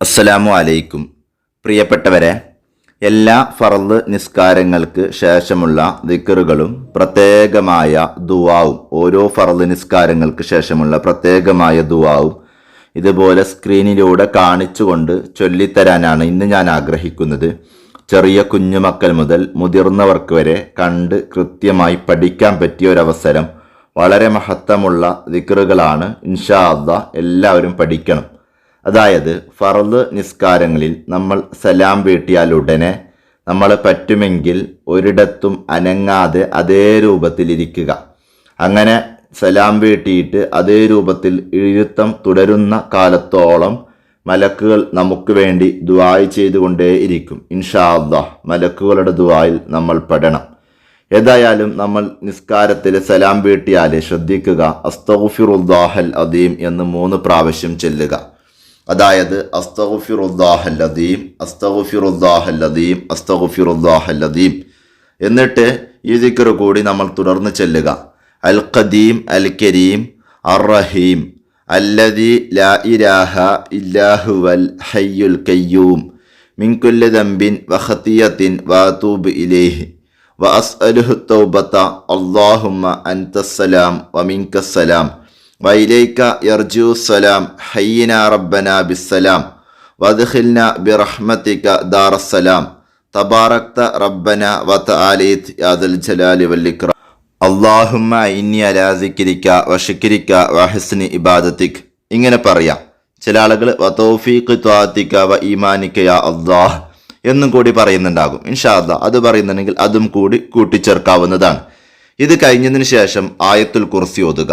അസ്സലാമു അലൈക്കും. പ്രിയപ്പെട്ടവരെ എല്ലാ ഫറദ് നിസ്കാരങ്ങൾക്ക് ശേഷമുള്ള ദിക്കറുകളും പ്രത്യേകമായ ദുവാവും ഓരോ ഫറദ് നിസ്കാരങ്ങൾക്ക് ശേഷമുള്ള പ്രത്യേകമായ ദുവാവും ഇതുപോലെ സ്ക്രീനിലൂടെ കാണിച്ചുകൊണ്ട് ചൊല്ലിത്തരാനാണ് ഇന്ന് ഞാൻ ആഗ്രഹിക്കുന്നത്. ചെറിയ കുഞ്ഞുമക്കൾ മുതൽ മുതിർന്നവർക്ക് വരെ കണ്ട് കൃത്യമായി പഠിക്കാൻ പറ്റിയ ഒരവസരം വളരെ മഹത്തമുള്ള ദിക്കറുകളാണ് ഇൻഷാ അള്ളാ എല്ലാവരും പഠിക്കണം. അതായത് ഫറദ് നിസ്കാരങ്ങളിൽ നമ്മൾ സലാം വീട്ടിയാൽ ഉടനെ നമ്മൾ പറ്റുമെങ്കിൽ ഒരിടത്തും അനങ്ങാതെ അതേ രൂപത്തിലിരിക്കുക അങ്ങനെ സലാം വീട്ടിയിട്ട് അതേ രൂപത്തിൽ ഇരുത്തം തുടരുന്ന കാലത്തോളം മലക്കുകൾ നമുക്ക് വേണ്ടി ദുആയ് ചെയ്തുകൊണ്ടേ ഇരിക്കും. ഇൻഷാ അള്ളാഹ് മലക്കുകളുടെ ദുആയിൽ നമ്മൾ പെടണം. ഏതായാലും നമ്മൾ നിസ്കാരത്തിൽ സലാം വീട്ടിയാൽ ശ്രദ്ധിക്കുക. അസ്തഫിറുദ്ദാഹൽ അദീം എന്ന് മൂന്ന് പ്രാവശ്യം ചെല്ലുക. അതായത് അസ്തഗുഫിറുദ്ദാഹല്ലദീം അസ്തഗുഫിറുദ്ദാഹല്ലദീം അസ്തഗുഫിറുദ്ദാഹല്ലദീം എന്നിട്ട് ഈ ദിക്ർ കൂടി നമ്മൾ തുടർന്ന് ചെല്ലുക. അൽ ഖദീം അൽ കരീം അർ റഹീം അല്ലദി ലാ ഇരാഹ ഇല്ലാഹുവൽ ഹയ്യുൽ കയ്യൂം മിൻകുല്ല ദമ്പിൻ വഹത്തിയത്തിൻ വ ഇലേഹി. വ അസ്അലുഹു തൗബത്ത അള്ളാഹുമ്മ അൻതസ്സലാം വമിൻകസ്സലാം വൈലൈക്ക യർജു സലാം ഹയ്യന റബ്ബന ബിസ്സലാം വദ്ഖിൽന ബിറഹ്മത്തിക്ക ദാറസ്സലാം തബാറക്ത റബ്ബന വത്ത് ആലീത് യാദുൽ ജലാലി വല്ലിക്ര അള്ളാഹുമ്മ ഇന്നി അലാസിക്കിരിക്ക വഷിക്കിരിക്ക വഹസ്നി ഇബാദത്തിക്. ഇങ്ങനെ പറയാം. ചില ആളുകൾ വതോഫീഖ് ത്വാത്തിക്ക വ ഈമാനിക്ക യാ അള്ളാഹ് എന്നും കൂടി പറയുന്നുണ്ടാകും. ഇൻഷാ അല്ലാഹ് അത് പറയുന്നുണ്ടെങ്കിൽ അതും കൂടി കൂട്ടിച്ചേർക്കാവുന്നതാണ്. ഇത് കഴിഞ്ഞതിന് ശേഷം ആയത്തുൽ കുർസി ഓതുക.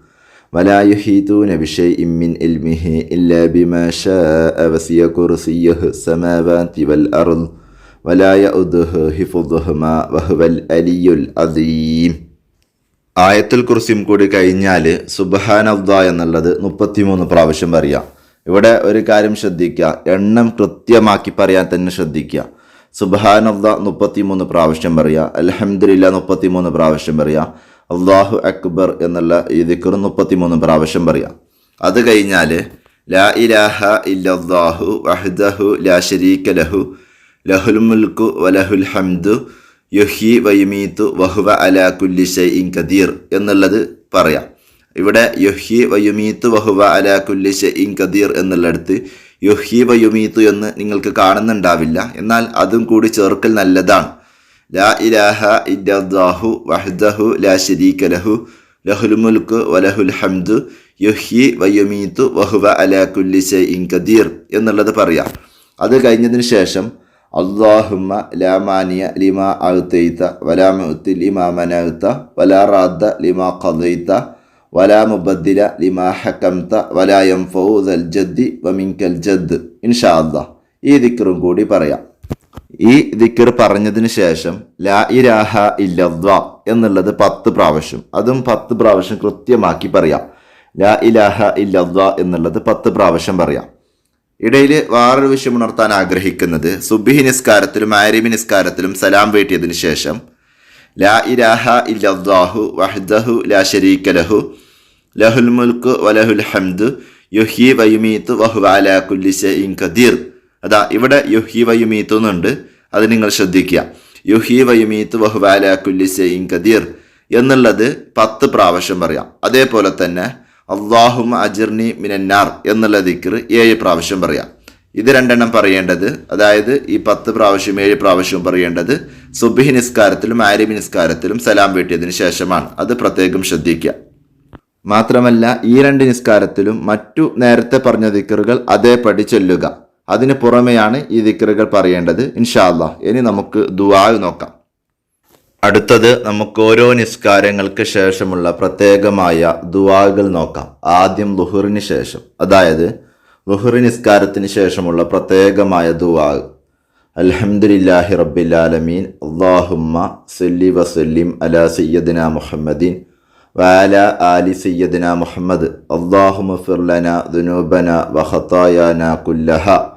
വലായുഹീതൂന ബിഷൈ ഇമ്മിൻ ഇൽമിഹി ഇല്ലാ ബിമാ ഷാ വസിയ കുർസിയഹ് സമാവാതി വൽ അർദ് വലായ ഉദ്ഹ് ഹിഫുദ്ഹുമാ വഹുവൽ അലിയുൽ അദീം. ആയത്തുൽ കുർസിയും കൂടി കഴിഞ്ഞാൽ സുബഹാനബ്ദ എന്നുള്ളത് മുപ്പത്തിമൂന്ന് പ്രാവശ്യം പറയാം. ഇവിടെ ഒരു കാര്യം ശ്രദ്ധിക്കുക എണ്ണം കൃത്യമാക്കി പറയാൻ തന്നെ ശ്രദ്ധിക്കുക സുബഹാനബ്ദ മുപ്പത്തിമൂന്ന് പ്രാവശ്യം പറയുക അലഹമ്മദില്ല മുപ്പത്തിമൂന്ന് പ്രാവശ്യം പറയുക അള്ളാഹു അക്ബർ എന്നുള്ള ഈ ദിക്കർ മുപ്പത്തിമൂന്ന് പ്രാവശ്യം പറയാം. അത് കഴിഞ്ഞാൽ ലാ ഇലാഹ ഇല്ലാഹു വഹ്ദഹു ലാ ശരീക ലഹു ലഹുൽ മുൽക്കു വലഹുൽ ഹംദു യുഹി വയുമീത്തു വഹുവ അലാ കുല്ലി ഷൈഇൻ കദീർ എന്നുള്ളത് പറയാം. ഇവിടെ യുഹി വയുമീത്തു വഹുവ അലാ കുല്ലി ഷൈഇൻ കദീർ എന്നുള്ളിടത്ത് യുഹി വയുമീത്തു എന്ന് നിങ്ങൾക്ക് കാണുന്നുണ്ടാവില്ല. എന്നാൽ അതും കൂടി ചേർക്കൽ നല്ലതാണ്. ലാ ഇലാഹ ഇല്ലല്ലാഹു വഹ്ദഹു ലാ ശരീക ലഹു. ലഹുൽ മുൽക്ക് വലഹുൽ ഹംദു. യുഹി വയുമീത്തു വഹുവ അലാ കുല്ലി ഷൈഇൻ ഖദീർ എന്നുള്ളത് പറയാം. അത് കഴിഞ്ഞതിന് ശേഷം അള്ളാഹുമ്മ ലാ മാനിയ ലിമാ അഴുത്തയ്ത്ത വലാ മുത്തി ലിമാ മനൗത്ത വലാ റാദ്ദ ലിമാ ഖദൈത്ത വലാ മുബദ്ദില ലിമാ ഹക്കംത വലാ യം ദൽ ജദ്ദി വമിൻകൽ ജദ്. ഇൻഷാ അള്ളാഹ് ഈ ദിക്റും കൂടി പറയാം. ഈ ദിക്കർ പറഞ്ഞതിന് ശേഷം ലാ ഇരാഹ ഇല്ലദ്വ എന്നുള്ളത് പത്ത് പ്രാവശ്യം. അതും പത്ത് പ്രാവശ്യം കൃത്യമാക്കി പറയാം. ലാ ഇലാഹ ഇല്ലദ്വ എന്നുള്ളത് പത്ത് പ്രാവശ്യം പറയാം. ഇടയിൽ വേറൊരു വിഷയം ഉണർത്താൻ ആഗ്രഹിക്കുന്നത് സുബിഹി നിസ്കാരത്തിലും ആരിബി നിസ്കാരത്തിലും സലാം വീട്ടിയതിനു ശേഷം ലാ ഇരാഹ ഇല്ലദ്വാഹു വഹ്ദഹു ലാ ഷരീക്ക ലഹു ലഹുൽ മുൽക്ക് വലഹുൽ ഹംദ് യുഹി വയുമീത്ത് വഹു വാലാ കുല്ലിശ ഇൻ ഖദീർ. അതാ ഇവിടെ യുഹി വയുമീത്ത് എന്നുണ്ട്. അത് നിങ്ങൾ ശ്രദ്ധിക്കുക. യുഹി വയുമീത്ത് വഹുവാല അലാ കദീർ എന്നുള്ളത് പത്ത് പ്രാവശ്യം പറയാം. അതേപോലെ തന്നെ അള്ളാഹും അജിർനി മിനന്നാർ എന്നുള്ള ദിക്കർ ഏഴ് പ്രാവശ്യം പറയാം. ഇത് രണ്ടെണ്ണം പറയേണ്ടത് അതായത് ഈ പത്ത് പ്രാവശ്യം ഏഴ് പ്രാവശ്യവും പറയേണ്ടത് സുബിഹി നിസ്കാരത്തിലും ആരിബി നിസ്കാരത്തിലും സലാം വീട്ടിയതിനു ശേഷമാണ്. അത് പ്രത്യേകം ശ്രദ്ധിക്കുക. മാത്രമല്ല ഈ രണ്ട് നിസ്കാരത്തിലും മറ്റു നേരത്തെ പറഞ്ഞ ദിക്കറുകൾ അതേപടി ചൊല്ലുക. അതിന് പുറമെയാണ് ഈ ദിക്കറുകൾ പറയേണ്ടത്. ഇൻഷാ അല്ലാ ഇനി നമുക്ക് ദുആ നോക്കാം. അടുത്തത് നമുക്ക് ഓരോ നിസ്കാരങ്ങൾക്ക് ശേഷമുള്ള പ്രത്യേകമായ ദുവാകൾ നോക്കാം. ആദ്യം ലുഹറിന് ശേഷം. അതായത് ലുഹറി നിസ്കാരത്തിന് ശേഷമുള്ള പ്രത്യേകമായ ദുവാ അലഹമുല്ലാഹി റബ്ബിൽ അള്ളാഹുമ്മ സല്ലി വസല്ലിം അലാ സയ്യദിന മുഹമ്മദീൻ വാല ആലി സയ്യദിന മുഹമ്മദ്. അള്ളാഹുമ ഫിർലന ദുനൂബന വഖതായാന കുല്ലഹ.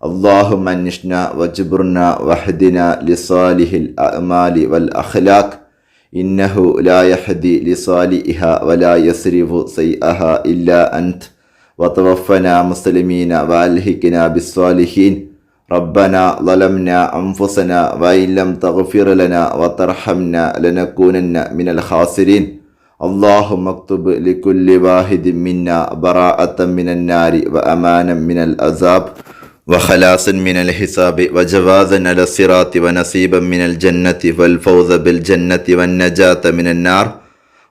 اللهم انشنا وجبرنا واهدنا لصالح الأعمال والأخلاق. إنه لا يهدي لصالحها ولا يصرف سيئها إلا أنت. وتوفنا مسلمين وألهكنا بالصالحين. ربنا ظلمنا أنفسنا وإن لم تغفر لنا وترحمنا لنكونن من الخاسرين. اللهم اكتب لكل واحد منا براءة من النار وأمانا من العذاب. وخلاصا من الحساب وجوازا على الصراط ونصيبا من الجنة والفوز بالجنة والنجاة من النار.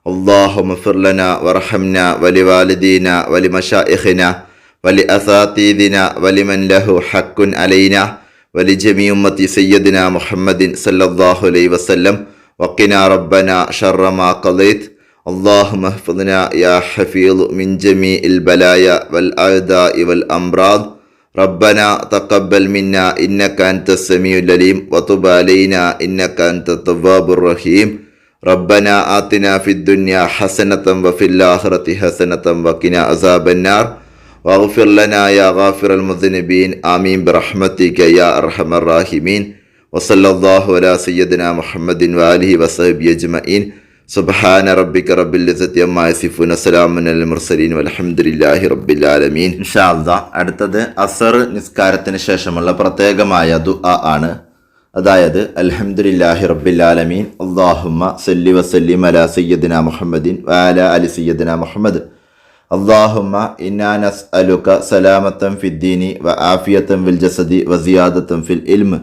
اللهم اغفر لنا وارحمنا ولوالدينا ولمشائخنا ولأساتذنا ولمن له حق علينا ولجميع أمة سيدنا محمد صلى الله عليه وسلم. وقنا ربنا شر ما قضيت. اللهم احفظنا يا حفيظ من جميع البلايا والأعداء والأمراض. ربنا تقبل منا إنك أنت السميع العليم وتب علينا إنك أنت التواب الرحيم ربنا آتنا في الدنيا حسنة وفي الآخرة حسنة وقنا عذاب النار واغفر لنا يا غافر المذنبين آمين برحمتك يا أرحم الراحمين وصلى الله على سيدنا محمد وآله وصحبه أجمعين സുബഹാന റബ്ബിക്ക റബ്ബിൽ മാസിഫുൻ അസ്സലാമുൻ അൽ മുർസലീൻ അലഹമുല്ലാഹി റബ്ബിൽ ആലമീൻ. ഷാദ അടുത്തത് അസർ നിസ്കാരത്തിന് ശേഷമുള്ള പ്രത്യേകമായ ദു ആണ്. അതായത് അലഹമുല്ലാഹി റബ്ബിൽ ആലമീൻ അള്ളാഹുമ്മ സല്ലി വസല്ലിം അല സയ്യദിന മുഹമ്മദിൻ വാല അലി സയ്യദിന മുഹമ്മദ്. അള്ളാഹുമ്മ ഇന്നാനസ് അലുക്ക സലാമത്തം ഫിദ്ദീനി വ ആഫിയത്തം വിൽ ജസദി വസിയാദത്തം ഫിൽ ഇൽമ്.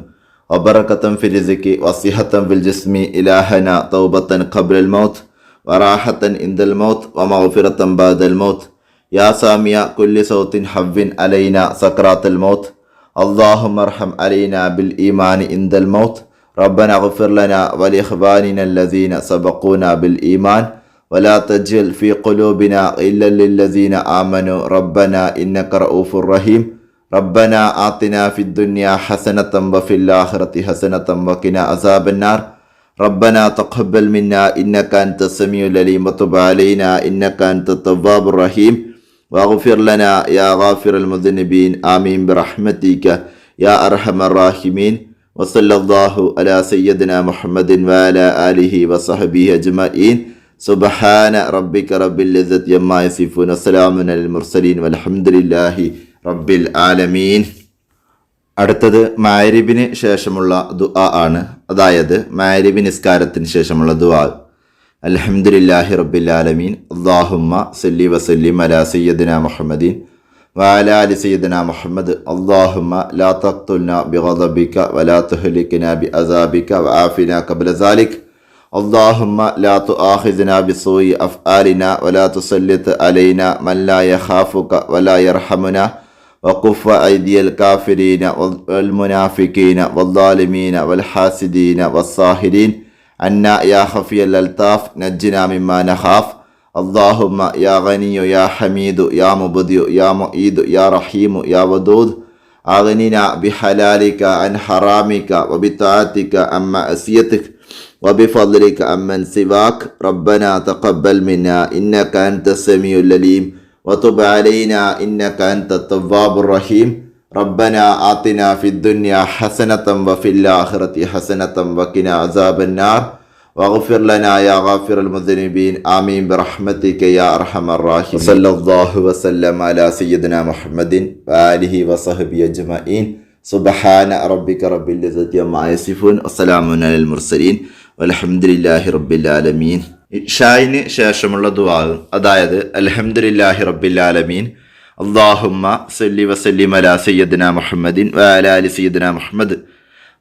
وبركة في الرزق وصحة في الجسم إلهنا توبة قبل الموت وراحة عند الموت ومغفرة بعد الموت. يا سامي كل صوت حب علينا سكرات الموت. اللهم ارحم علينا بالإيمان عند الموت. ربنا اغفر لنا ولإخواننا الذين سبقونا بالإيمان. ولا تجل في قلوبنا إلا للذين آمنوا. ربنا إنك رؤوف رحيم. ربنا آتنا في الدنيا حسنة وفي الآخرة حسنة وقنا عذاب النار. ربنا تقبل منا إنك أنت السميع العليم وتب علينا إنك أنت التواب الرحيم. واغفر لنا يا غافر المذنبين. آمين برحمتك يا أرحم الراحمين. وصلى الله على سيدنا محمد وعلى آله وصحبه أجمعين. سبحان ربك رب العزة عما يصفون. وسلام على المرسلين والحمد لله رب العالمين അടുത്തത് മാരിബിന് ശേഷമുള്ള ദുആ ആണ് അതായത് മാരിബി നിസ്കാരത്തിന് ശേഷമുള്ള ദുആ അൽഹംദുലില്ലാഹി റബ്ബിൽ ആലമീൻ അല്ലാഹുമ്മ സല്ലി വസല്ലിം അലാ സയ്യിദിന മുഹമ്മദീൻ وعلى آل سيدنا محمد اللهم لا تقتلنا بغضبك ولا تهلكنا بعذابك وعافنا قبل ذلك اللهم لا تؤاخذنا بسوء أفعالنا ولا تسلط علينا من لا يخافك ولا يرحمنا وكف أيدي الكافرين والمنافقين والظالمين والحاسدين والصاهرين عنا يا خفي الألطاف نجنا مما نخاف. اللهم يا غني يا حميد يا مبدئ يا معيد يا رحيم يا ودود. أغننا بحلالك عن حرامك وبطاعتك عن معصيتك وبفضلك عمن سواك. ربنا تقبل منا إنك أنت السميع العليم. وتب علينا إنك أنت التواب الرحيم. ربنا آتنا في الدنيا حسنة وفي الآخرة حسنة وقنا عذاب النار. واغفر لنا يا غافر المذنبين. آمين برحمتك يا أرحم الراحمين. صلى الله وسلم على سيدنا محمد وآله وصحبه أجمعين. سبحان ربك رب العزة عما يصفون. وسلام على المرسلين. والحمد لله رب العالمين. ഇഷായിന് ശേഷമുള്ള ദുആ അതായത് അൽഹംദുലില്ലാഹി റബ്ബിൽ ആലമീൻ അല്ലാഹുമ്മ സല്ലി വസല്ലിം അലാ സയ്യിദിന മുഹമ്മദിൻ വഅലാ അലി സയ്യിദിന മുഹമ്മദ്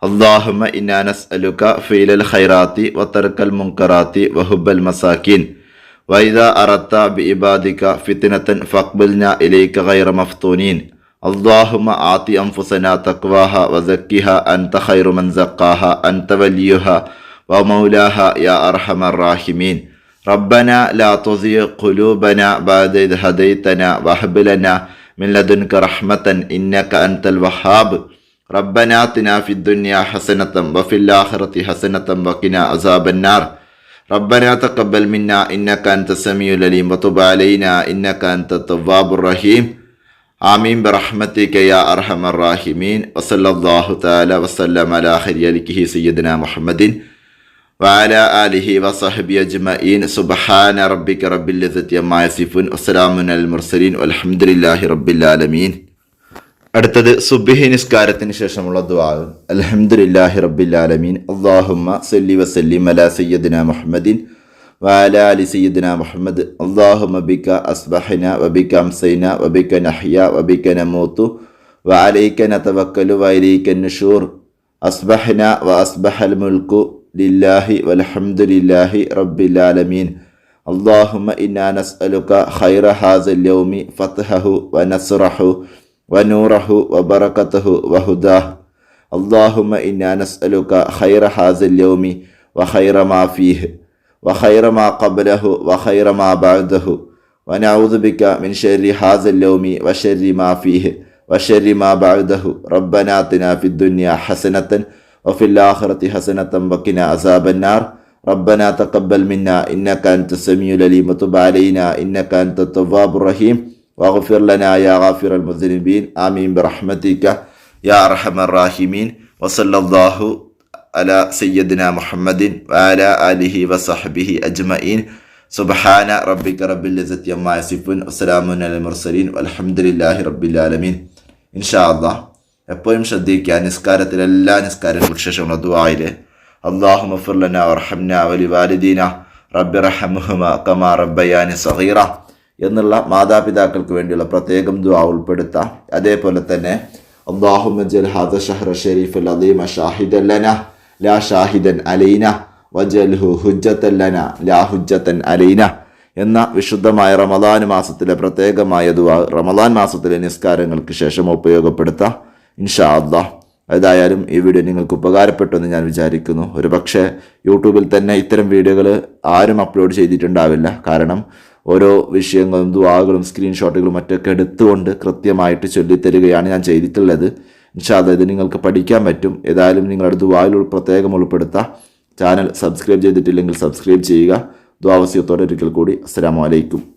اللهم إنا نسألك فعل الخيرات وترك المنكرات وحب المساكين وإذا أردت بعبادك فتنة فاقبلنا إليك غير مفتونين اللهم آت أنفسنا تقواها وزكها أنت خير من زكاها أنت وليها ومولاها يا أرحم الراحمين. ربنا لا تزغ قلوبنا بعد إذ هديتنا وهب لنا من لدنك رحمة إنك أنت الوهاب. ربنا آتنا في الدنيا حسنة وفي الآخرة حسنة وقنا عذاب النار. ربنا تقبل منا إنك أنت السميع العليم وتب علينا إنك أنت التواب الرحيم. آمين برحمتك يا أرحم الراحمين. وصلى الله تعالى وسلم على خير سيدنا محمد. വാല അലിഹി വസഹബി അജ്മീൻ സുബഹാന റബ്ബിക്ക് റബ്ബില്ലത്തിയമായസിഫുൻ അസ്സലാമുൻ അൽ മുർസലീൻ. അലഹമുല്ലാഹി റബ്ബില്ലാലമീൻ അടുത്തത് സുബിഹി നിസ്കാരത്തിന് ശേഷമുള്ള ദ്വാവും അലഹമുല്ലാഹി റബ്ബില്ലാലമീൻ അള്ളാഹുമ്മ സല്ലി വസല്ലിം അല സയ്യദിന മുഹമ്മദീൻ വാല അലി സയ്യദിന മുഹമ്മദ്. അള്ളാഹുമ ബിക അസ്ബഹിന വബിക അംസൈന വബിക നഹ്യ വബിക നമൂത്തു വലൈക്ക നതവക്കലു വൈലൈക്ക നുഷൂർ. അസ്ബഹന വ അസ്ബഹൽ മുൽക്കു لله والحمد لله رب العالمين. اللهم إنا نسألك خير هذا اليوم فتحه ونصره ونوره وبركته وهداه. اللهم إنا نسألك خير هذا اليوم وخير ما فيه وخير ما قبله وخير ما بعده. ونعوذ بك من شر هذا اليوم وشر ما فيه وشر ما بعده. ربنا آتنا في الدنيا حسنة وفي الآخرة حسنة وقنا عذاب النار. ربنا تقبل منا إنك أنت السميع العليم. وتب علينا إنك أنت التواب الرحيم. واغفر لنا يا غافر المذنبين. آمين برحمتك يا أرحم الراحمين. وصلى الله على سيدنا محمد وعلى آله وصحبه أجمعين. سبحان ربك رب العزة عما يصفون. وسلام على المرسلين. والحمد لله رب العالمين. إن شاء الله. എപ്പോഴും ശ്രദ്ധിക്കുക നിസ്കാരത്തിൽ എല്ലാ നിസ്കാരങ്ങൾക്കും ശേഷമുള്ള ദുആയിൽ. അള്ളാഹു മഫുർലന റഹംന വലി വാലിദീന റബ്ബി റഹമുഹമ കമാ റബ്ബയാനി സഹീറ എന്നുള്ള മാതാപിതാക്കൾക്ക് വേണ്ടിയുള്ള പ്രത്യേകം ദുആ ഉൾപ്പെടുത്താം. അതേപോലെ തന്നെ അള്ളാഹു മജൽ ഹാദ ഷഹ്റ ഷെരീഫ് അലീമ ഷാഹിദ് അല്ലന ലാ ഷാഹിദൻ അലൈന വജൽഹു ഹുജ്ജത്തൻ അല്ലന ലാ ഹുജ്ജത്തൻ അലൈന എന്ന വിശുദ്ധമായ റമദാൻ മാസത്തിലെ പ്രത്യേകമായ ദുആ റമദാൻ മാസത്തിലെ നിസ്കാരങ്ങൾക്ക് ശേഷം ഉപയോഗപ്പെടുത്താം. ഇൻഷാ ഏതായാലും ഈ വീഡിയോ നിങ്ങൾക്ക് ഉപകാരപ്പെട്ടു എന്ന് ഞാൻ വിചാരിക്കുന്നു. ഒരു പക്ഷേ യൂട്യൂബിൽ തന്നെ ഇത്തരം വീഡിയോകൾ ആരും അപ്ലോഡ് ചെയ്തിട്ടുണ്ടാവില്ല. കാരണം ഓരോ വിഷയങ്ങളും ദുവാകളും സ്ക്രീൻഷോട്ടുകളും മറ്റൊക്കെ എടുത്തുകൊണ്ട് കൃത്യമായിട്ട് ചൊല്ലിത്തരികയാണ് ഞാൻ ചെയ്തിട്ടുള്ളത്. ഇൻഷാല്ല ഇത് നിങ്ങൾക്ക് പഠിക്കാൻ പറ്റും. ഏതായാലും നിങ്ങളുടെ ദുവായിൽ പ്രത്യേകം ഉൾപ്പെടുത്താം. ചാനൽ സബ്സ്ക്രൈബ് ചെയ്തിട്ടില്ലെങ്കിൽ സബ്സ്ക്രൈബ് ചെയ്യുക. ദ്വാവസ്യത്തോടെ ഒരിക്കൽ കൂടി. അസ്സാം വലൈക്കും